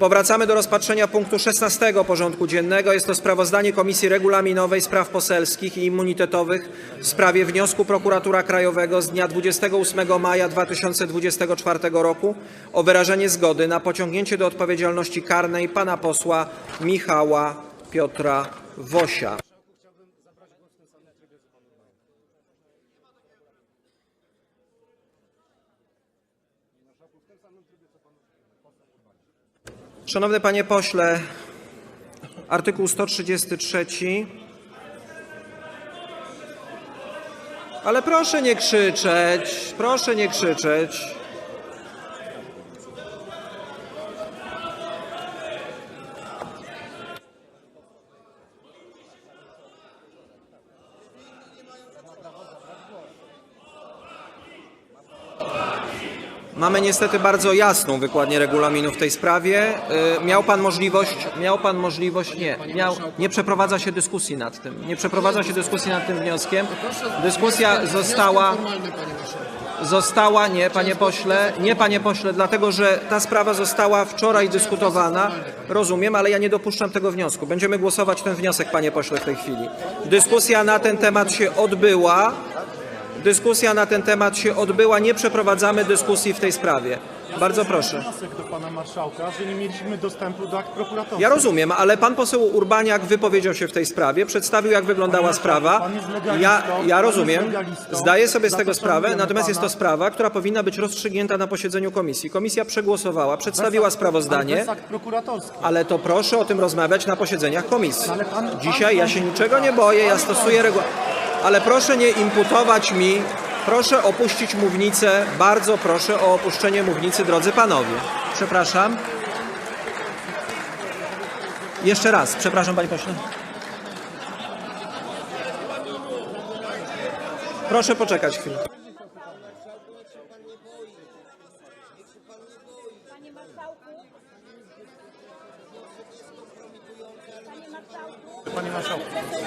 Powracamy do rozpatrzenia punktu 16 porządku dziennego. Jest to sprawozdanie Komisji Regulaminowej, Spraw Poselskich i Immunitetowych w sprawie wniosku Prokuratura Krajowego z dnia 28 maja 2024 roku o wyrażenie zgody na pociągnięcie do odpowiedzialności karnej pana posła Michała Piotra Wosia. Szanowny panie pośle, artykuł 133. Ale proszę nie krzyczeć, proszę nie krzyczeć. Mamy niestety bardzo jasną wykładnię regulaminu w tej sprawie. Y, Miał pan możliwość, miał pan możliwość, nie, miał, nie przeprowadza się dyskusji nad tym. Nie przeprowadza się dyskusji nad tym wnioskiem. Dyskusja została, została, nie panie pośle, nie panie pośle, dlatego że ta sprawa została wczoraj dyskutowana. Rozumiem, ale ja nie dopuszczam tego wniosku. Będziemy głosować ten wniosek, panie pośle, w tej chwili. Dyskusja na ten temat się odbyła. Dyskusja na ten temat się odbyła. Nie przeprowadzamy dyskusji w tej sprawie. Bardzo proszę. do pana marszałka, że nie mieliśmy dostępu do akt prokuratorskich. Ja rozumiem, ale pan poseł Urbaniak wypowiedział się w tej sprawie, przedstawił jak wyglądała sprawa. pan Ja, ja rozumiem, zdaję sobie z tego sprawę, natomiast jest to sprawa, która powinna być rozstrzygnięta na posiedzeniu komisji. Komisja przegłosowała, przedstawiła sprawozdanie. Ale to proszę o tym rozmawiać na posiedzeniach komisji. Dzisiaj ja się niczego nie boję, ja stosuję reguł. Ale proszę nie imputować mi, proszę opuścić mównicę, bardzo proszę o opuszczenie mównicy, drodzy panowie. Przepraszam. Jeszcze raz, przepraszam panie pośle. Proszę poczekać chwilę.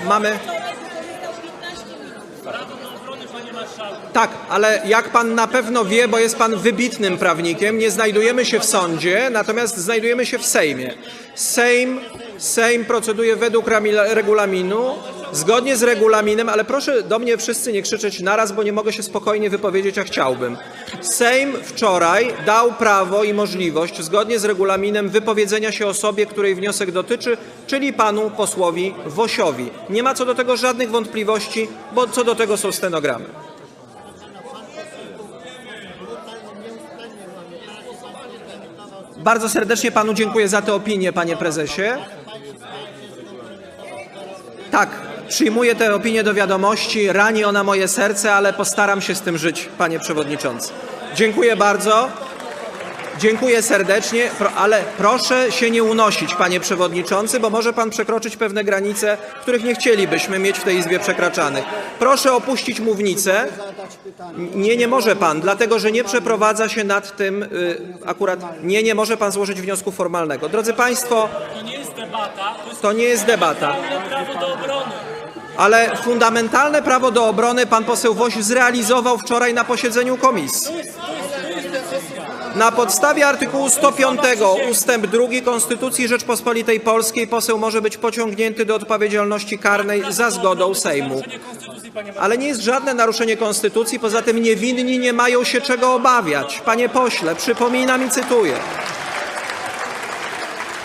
Mamy. Tak, ale jak pan na pewno wie, bo jest pan wybitnym prawnikiem, nie znajdujemy się w sądzie, natomiast znajdujemy się w Sejmie. Sejm, Sejm proceduje według regulaminu, zgodnie z regulaminem, ale proszę do mnie wszyscy nie krzyczeć naraz, bo nie mogę się spokojnie wypowiedzieć, a chciałbym. Sejm wczoraj dał prawo i możliwość, zgodnie z regulaminem, wypowiedzenia się osobie, której wniosek dotyczy, czyli panu posłowi Wosiowi. Nie ma co do tego żadnych wątpliwości, bo co do tego są stenogramy. Bardzo serdecznie panu dziękuję za tę opinię, panie prezesie. Tak, przyjmuję tę opinię do wiadomości. Rani ona moje serce, ale postaram się z tym żyć, panie przewodniczący. Dziękuję bardzo. Dziękuję serdecznie, ale proszę się nie unosić, panie przewodniczący, bo może pan przekroczyć pewne granice, których nie chcielibyśmy mieć w tej izbie przekraczanych. Proszę opuścić mównicę. Nie, nie może pan, dlatego że nie przeprowadza się nad tym y, akurat. Nie, nie może pan złożyć wniosku formalnego. Drodzy państwo, To nie jest debata, to jest to nie jest debata. prawo do obrony. Ale fundamentalne prawo do obrony pan poseł Woś zrealizował wczoraj na posiedzeniu komisji. Na podstawie artykułu 105 ustęp 2 Konstytucji Rzeczpospolitej Polskiej poseł może być pociągnięty do odpowiedzialności karnej za zgodą Sejmu. Ale nie jest żadne naruszenie konstytucji, poza tym niewinni nie mają się czego obawiać. Panie pośle, przypominam i cytuję.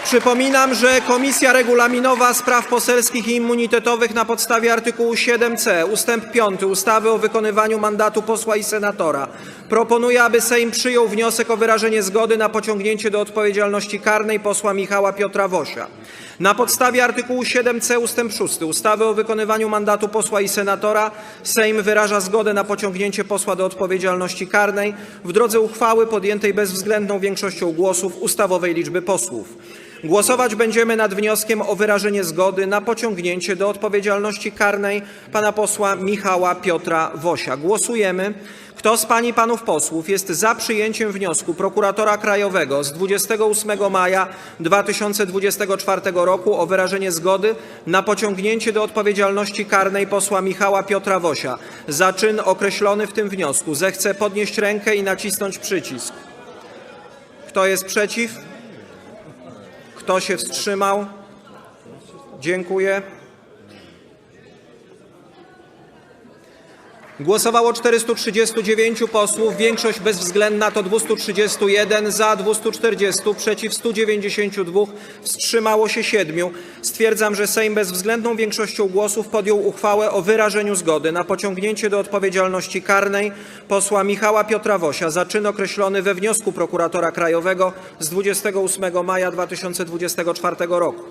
Przypominam, że Komisja Regulaminowa Spraw Poselskich i Immunitetowych na podstawie artykułu 7c ustęp 5 ustawy o wykonywaniu mandatu posła i senatora proponuje, aby Sejm przyjął wniosek o wyrażenie zgody na pociągnięcie do odpowiedzialności karnej posła Michała Piotra Wosia. Na podstawie artykułu 7c ustęp 6 ustawy o wykonywaniu mandatu posła i senatora Sejm wyraża zgodę na pociągnięcie posła do odpowiedzialności karnej w drodze uchwały podjętej bezwzględną większością głosów ustawowej liczby posłów. Głosować będziemy nad wnioskiem o wyrażenie zgody na pociągnięcie do odpowiedzialności karnej pana posła Michała Piotra Wosia. Głosujemy. Kto z pań i panów posłów jest za przyjęciem wniosku prokuratora krajowego z 28 maja 2024 roku o wyrażenie zgody na pociągnięcie do odpowiedzialności karnej posła Michała Piotra Wosia za czyn określony w tym wniosku, zechce podnieść rękę i nacisnąć przycisk. Kto jest przeciw? Kto się wstrzymał? Dziękuję. Głosowało 439 posłów, większość bezwzględna to 231, za 240, przeciw 192, wstrzymało się 7. Stwierdzam, że Sejm bezwzględną większością głosów podjął uchwałę o wyrażeniu zgody na pociągnięcie do odpowiedzialności karnej posła Michała Piotra Wosia za czyn określony we wniosku prokuratora krajowego z 28 maja 2024 roku.